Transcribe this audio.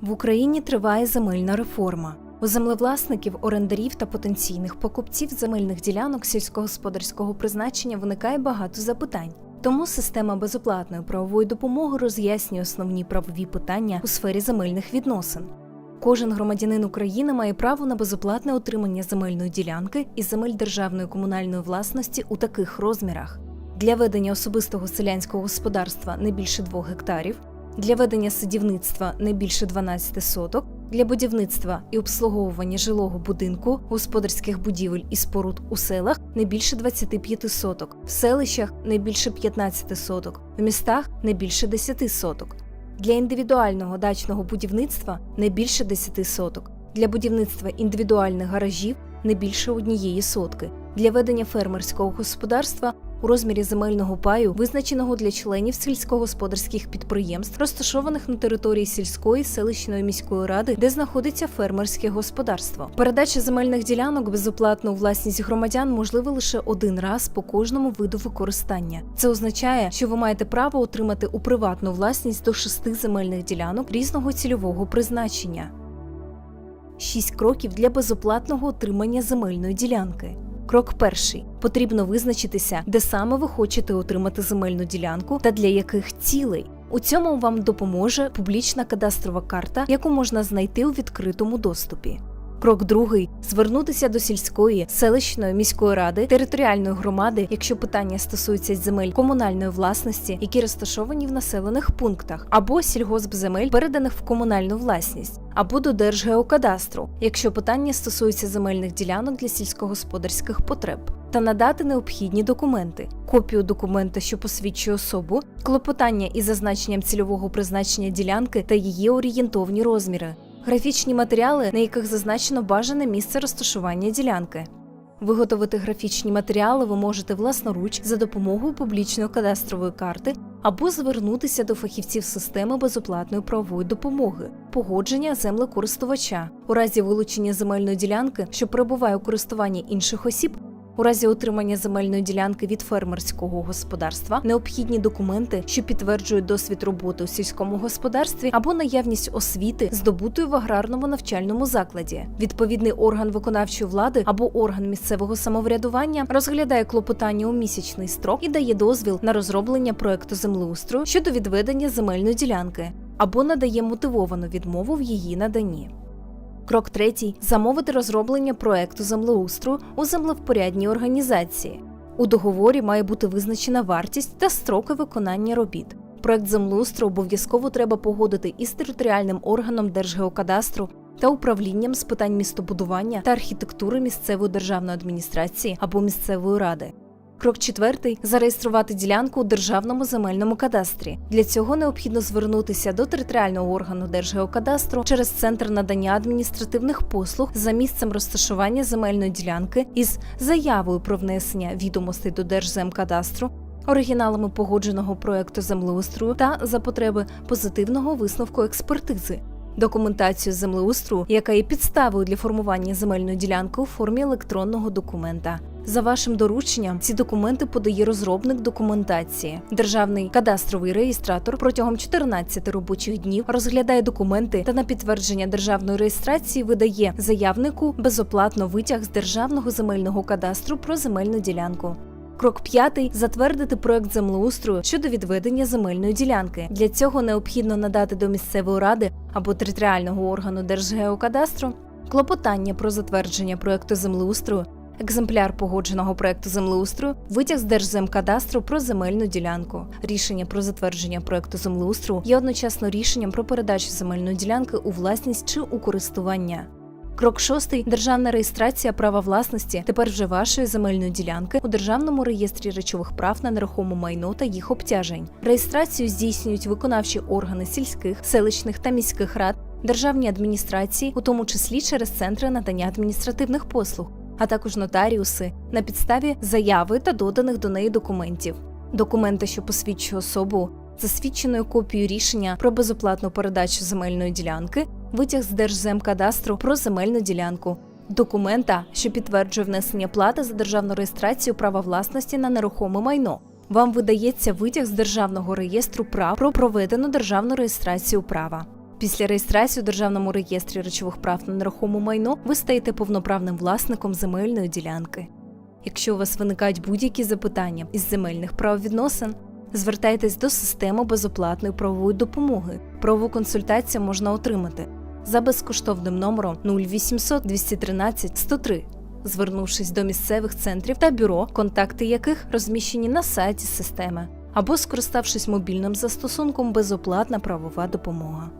В Україні триває земельна реформа. У землевласників, орендарів та потенційних покупців земельних ділянок сільськогосподарського призначення виникає багато запитань. Тому система безоплатної правової допомоги роз'яснює основні правові питання у сфері земельних відносин. Кожен громадянин України має право на безоплатне отримання земельної ділянки і земель державної комунальної власності у таких розмірах: для ведення особистого селянського господарства не більше 2 гектарів, для ведення садівництва не більше 12 соток, для будівництва і обслуговування жилого будинку, господарських будівель і споруд у селах не більше 25 соток, в селищах не більше 15 соток, в містах не більше 10 соток. Для індивідуального дачного будівництва не більше 10 соток, для будівництва індивідуальних гаражів не більше однієї сотки, для ведення фермерського господарства у розмірі земельного паю, визначеного для членів сільськогосподарських підприємств, розташованих на території сільської, селищної міської ради, де знаходиться фермерське господарство. Передача земельних ділянок безоплатно у власність громадян можлива лише один раз по кожному виду використання. Це означає, що ви маєте право отримати у приватну власність до шести земельних ділянок різного цільового призначення. Шість кроків для безоплатного отримання земельної ділянки. Крок перший потрібно визначитися, де саме ви хочете отримати земельну ділянку та для яких цілей. У цьому вам допоможе публічна кадастрова карта, яку можна знайти у відкритому доступі. Крок другий звернутися до сільської, селищної міської ради, територіальної громади, якщо питання стосується земель комунальної власності, які розташовані в населених пунктах, або сільгоспземель, переданих в комунальну власність, або до Держгеокадастру, якщо питання стосується земельних ділянок для сільськогосподарських потреб, та надати необхідні документи, копію документа, що посвідчує особу, клопотання із зазначенням цільового призначення ділянки та її орієнтовні розміри графічні матеріали, на яких зазначено бажане місце розташування ділянки. Виготовити графічні матеріали ви можете власноруч за допомогою публічної кадастрової карти або звернутися до фахівців системи безоплатної правової допомоги, погодження землекористувача у разі вилучення земельної ділянки, що перебуває у користуванні інших осіб. У разі отримання земельної ділянки від фермерського господарства необхідні документи, що підтверджують досвід роботи у сільському господарстві або наявність освіти, здобутої в аграрному навчальному закладі. Відповідний орган виконавчої влади або орган місцевого самоврядування розглядає клопотання у місячний строк і дає дозвіл на розроблення проекту землеустрою щодо відведення земельної ділянки або надає мотивовану відмову в її наданні. Крок третій замовити розроблення проекту землеустрою у землевпорядній організації. У договорі має бути визначена вартість та строки виконання робіт. Проект землеустрою обов'язково треба погодити із територіальним органом Держгеокадастру та управлінням з питань містобудування та архітектури місцевої державної адміністрації або місцевої ради. Крок четвертий зареєструвати ділянку у державному земельному кадастрі. Для цього необхідно звернутися до територіального органу Держгеокадастру через центр надання адміністративних послуг за місцем розташування земельної ділянки із заявою про внесення відомостей до Держземкадастру. Оригіналами погодженого проекту землеустрою та за потреби позитивного висновку експертизи, документацію землеустрою, яка є підставою для формування земельної ділянки у формі електронного документа. За вашим дорученням ці документи подає розробник документації. Державний кадастровий реєстратор протягом 14 робочих днів розглядає документи та на підтвердження державної реєстрації видає заявнику безоплатно витяг з державного земельного кадастру про земельну ділянку. Крок п'ятий затвердити проект землеустрою щодо відведення земельної ділянки. Для цього необхідно надати до місцевої ради або територіального органу Держгеокадастру клопотання про затвердження проекту землеустрою екземпляр погодженого проекту землеустрою, витяг з Держземкадастру про земельну ділянку. Рішення про затвердження проекту землеустрою є одночасно рішенням про передачу земельної ділянки у власність чи у користування. Крок шостий державна реєстрація права власності тепер вже вашої земельної ділянки у державному реєстрі речових прав на нерухоме майно та їх обтяжень. Реєстрацію здійснюють виконавчі органи сільських, селищних та міських рад, державні адміністрації, у тому числі через центри надання адміністративних послуг а також нотаріуси на підставі заяви та доданих до неї документів, документи, що посвідчує особу, засвідченою копією рішення про безоплатну передачу земельної ділянки, витяг з Держземкадастру про земельну ділянку. Документа, що підтверджує внесення плати за державну реєстрацію права власності на нерухоме майно, вам видається витяг з державного реєстру прав про проведену державну реєстрацію права. Після реєстрації у Державному реєстрі речових прав на нерухоме майно ви стаєте повноправним власником земельної ділянки. Якщо у вас виникають будь-які запитання із земельних правовідносин, звертайтесь до системи безоплатної правової допомоги. Правову консультацію можна отримати за безкоштовним номером 0800 213 103, звернувшись до місцевих центрів та бюро, контакти яких розміщені на сайті системи, або скориставшись мобільним застосунком безоплатна правова допомога.